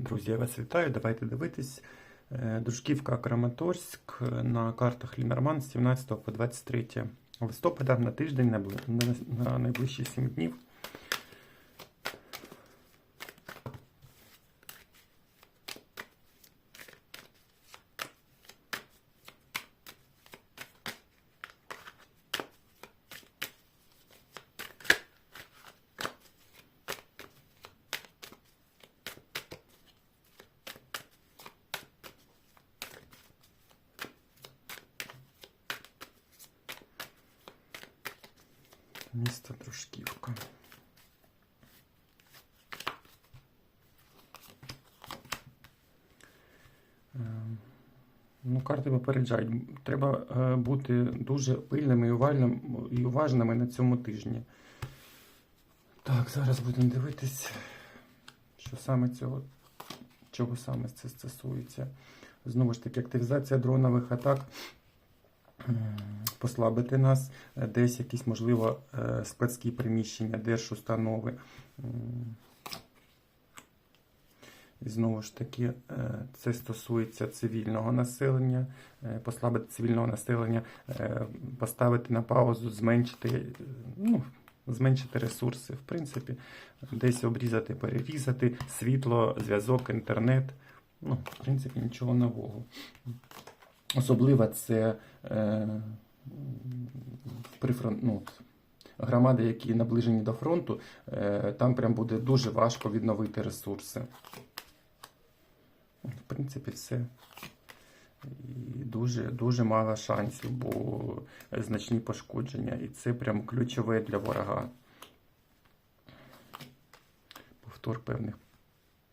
Друзі, я вас вітаю. Давайте дивитись. Е, Дружківка Краматорськ на картах Лінорман з 17 по 23 листопада на тиждень на бли- на- на найближчі 7 днів. Місто Дружківка. Е, Ну, карти попереджають. Треба е, бути дуже пильними і уважним- і уважними на цьому тижні. Так, зараз будемо дивитись, що саме цього, чого саме це стосується. Знову ж таки, активізація дронових атак послабити нас, е, десь якісь, можливо, е, складські приміщення, держустанови. І знову ж таки, е, це стосується цивільного населення, послабити цивільного населення, поставити на паузу, зменшити, ну, зменшити ресурси, в принципі, десь обрізати, перерізати, світло, зв'язок, інтернет. Ну, в принципі, нічого нового. Особливо це е, ну, громади, які наближені до фронту, е, там прям буде дуже важко відновити ресурси. В принципі, все. І дуже, дуже мало шансів, бо значні пошкодження. І це прям ключове для ворога. Повтор певних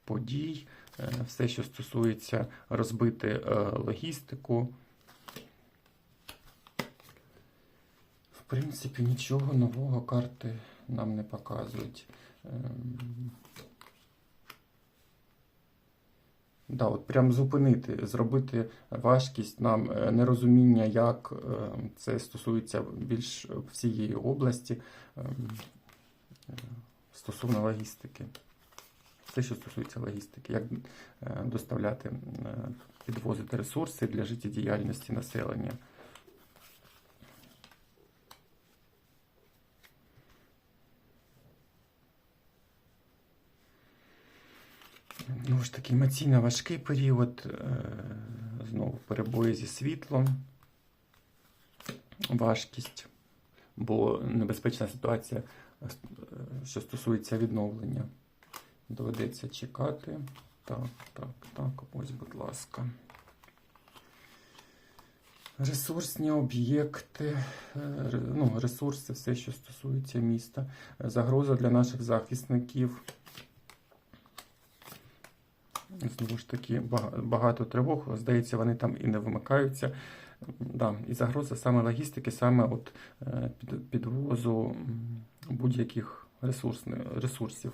подій, все, що стосується розбити е, логістику. В принципі, нічого нового карти нам не показують. Ем, Да, от прям зупинити, зробити важкість нам е, нерозуміння, як е, це стосується більш всієї області ем, е, стосовно логістики. Все, що стосується логістики, як е, доставляти, е, підвозити ресурси для життєдіяльності населення. Ну ж таки, емоційно важкий період, е, знову перебої зі світлом, важкість, бо небезпечна ситуація, що стосується відновлення. Доведеться чекати. Так, так, так, ось, будь ласка. Ресурсні об'єкти, е, ну, ресурси, все, що стосується міста, загроза для наших захисників. Знову ж таки, багато тривог, здається, вони там і не вимикаються. Да, і загроза саме логістики, саме от е, підвозу будь-яких ресурсів.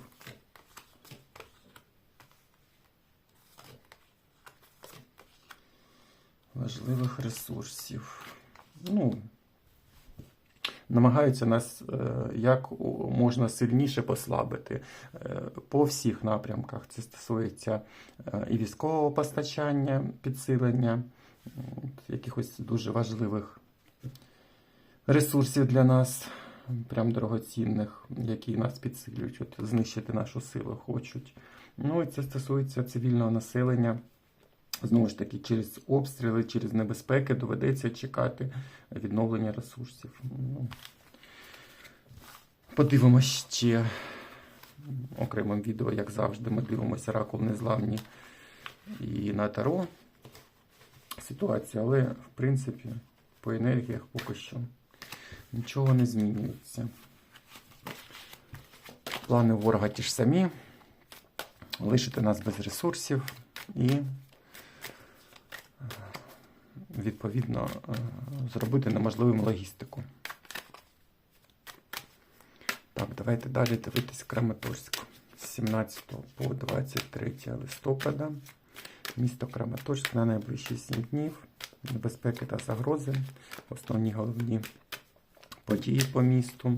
Важливих ресурсів. Ну, намагаються нас е, як можна сильніше послабити е, по всіх напрямках. Це стосується е, і військового постачання, підсилення, якихось дуже важливих ресурсів для нас, прям дорогоцінних, які нас підсилюють, от, знищити нашу силу хочуть. Ну і це стосується цивільного населення. Знову ж таки, через обстріли, через небезпеки доведеться чекати відновлення ресурсів. Ну, подивимось ще окремим відео, як завжди, ми дивимося ракул незламні і на таро ситуацію, але в принципі по енергіях поки що нічого не змінюється. Плани ворога ті ж самі. Лишити нас без ресурсів і відповідно е, зробити неможливим логістику. Так, давайте далі дивитись Краматорськ з 17 по 23 листопада. Місто Краматорськ на найближчі 7 днів. Небезпеки та загрози. Основні головні події по місту.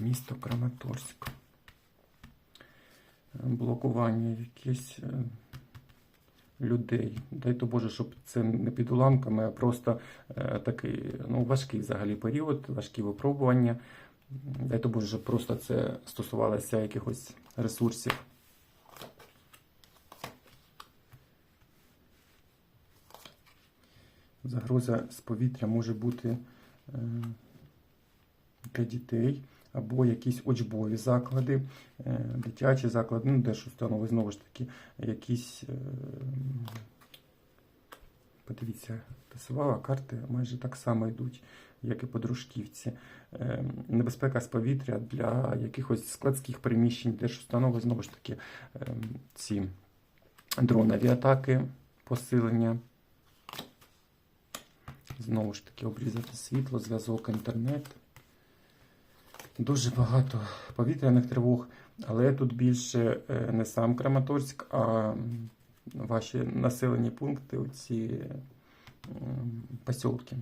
Місто Краматорськ. Блокування якесь е, людей. Дай то Боже, щоб це не під уламками, а просто е, такий ну, важкий взагалі період, важкі випробування. Дай то Боже, щоб просто це стосувалося якихось ресурсів. Загроза з повітря може бути е, для дітей або якісь учбові заклади, е, дитячі заклади, ну, держустанови, знову ж таки, якісь. е, Подивіться, тасувала карти майже так само йдуть, як і по дружківці. Е, Небезпека з повітря для якихось складських приміщень держустанови, знову ж таки, ці дронові атаки, посилення. Знову ж таки, обрізати світло, зв'язок, інтернет. Дуже багато повітряних тривог, але тут більше е, не сам Краматорськ, а ваші населені пункти, оці посілки,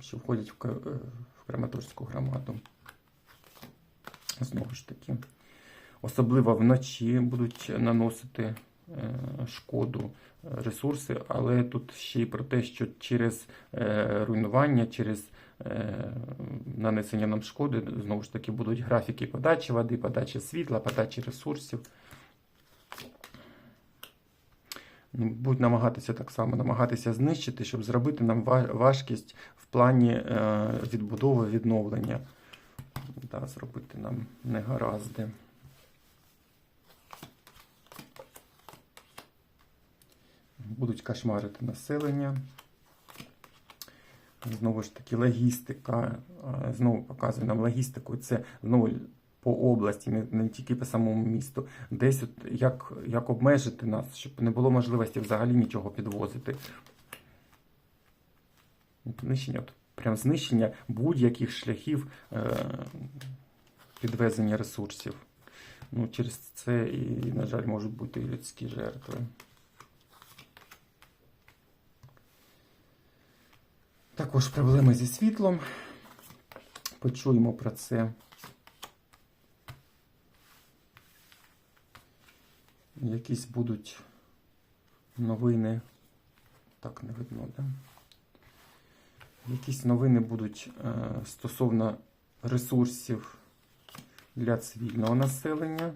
що входять е, в Краматорську громаду. Знову ж таки, особливо вночі будуть наносити е, шкоду ресурси, але тут ще й про те, що через руйнування, через нанесення нам шкоди, знову ж таки, будуть графіки подачі води, подачі світла, подачі ресурсів. Ну, Будуть намагатися так само намагатися знищити, щоб зробити нам важкість в плані е, відбудови, відновлення. Да, зробити нам негаразди. Будуть кошмарити населення. Знову ж таки, логістика. е, Знову показує нам логістику. Це знову по області, не, тільки по самому місту. Десь от як, як обмежити нас, щоб не було можливості взагалі нічого підвозити. Знищення, от прям знищення будь-яких шляхів е, підвезення ресурсів. Ну, через це і, на жаль, можуть бути і людські жертви. Також проблеми зі світлом. Почуємо про це. Якісь будуть новини. Так, не видно, да? Якісь новини будуть е, стосовно ресурсів для цивільного населення.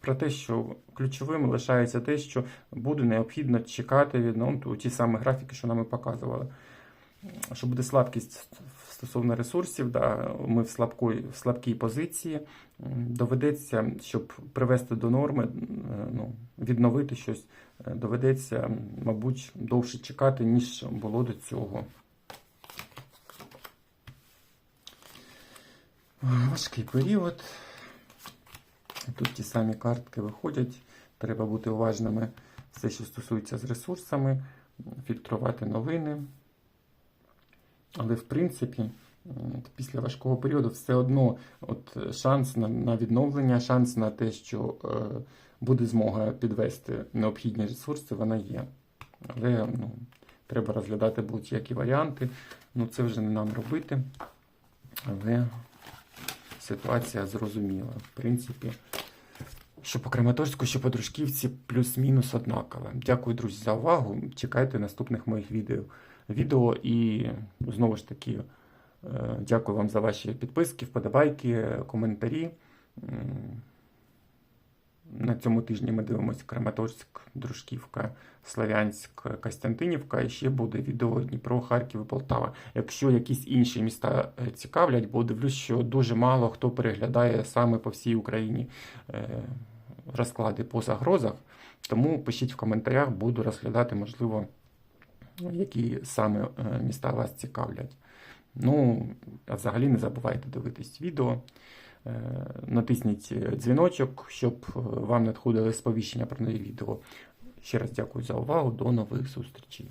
Про те, що ключовим лишається те, що буде необхідно чекати від ну, ті самі графіки, що нам і показували. Що буде слабкість стосовно ресурсів, да, ми в, слабкої, в слабкій позиції. Доведеться, щоб привести до норми, ну, відновити щось, е, доведеться, мабуть, довше чекати, ніж було до цього. Важкий період. Тут ті самі картки виходять. Треба бути уважними все, що стосується з ресурсами, фільтрувати новини. Але, в принципі, після важкого періоду все одно от, шанс на, на відновлення, шанс на те, що е, буде змога підвести необхідні ресурси, вона є. Але ну, треба розглядати будь-які варіанти. Ну, це вже не нам робити. Але ситуація зрозуміла. В принципі, що по Краматорську, що по Дружківці плюс-мінус однакове. Дякую, друзі, за увагу. Чекайте наступних моїх відео. відео і знову ж таки е, дякую вам за ваші підписки, вподобайки, коментарі. На цьому тижні ми дивимося Краматорськ, Дружківка, Слов'янськ, Костянтинівка. І ще буде відео Дніпро, Харків і Полтава. Якщо якісь інші міста е, цікавлять, бо дивлюсь, що дуже мало хто переглядає саме по всій Україні е, розклади по загрозах. Тому пишіть в коментарях, буду розглядати, можливо, які саме е, міста вас цікавлять. Ну, а взагалі не забувайте дивитись відео. Е, Натисніть дзвіночок, щоб е, вам надходили сповіщення про нові відео. Ще раз дякую за увагу. До нових зустрічей.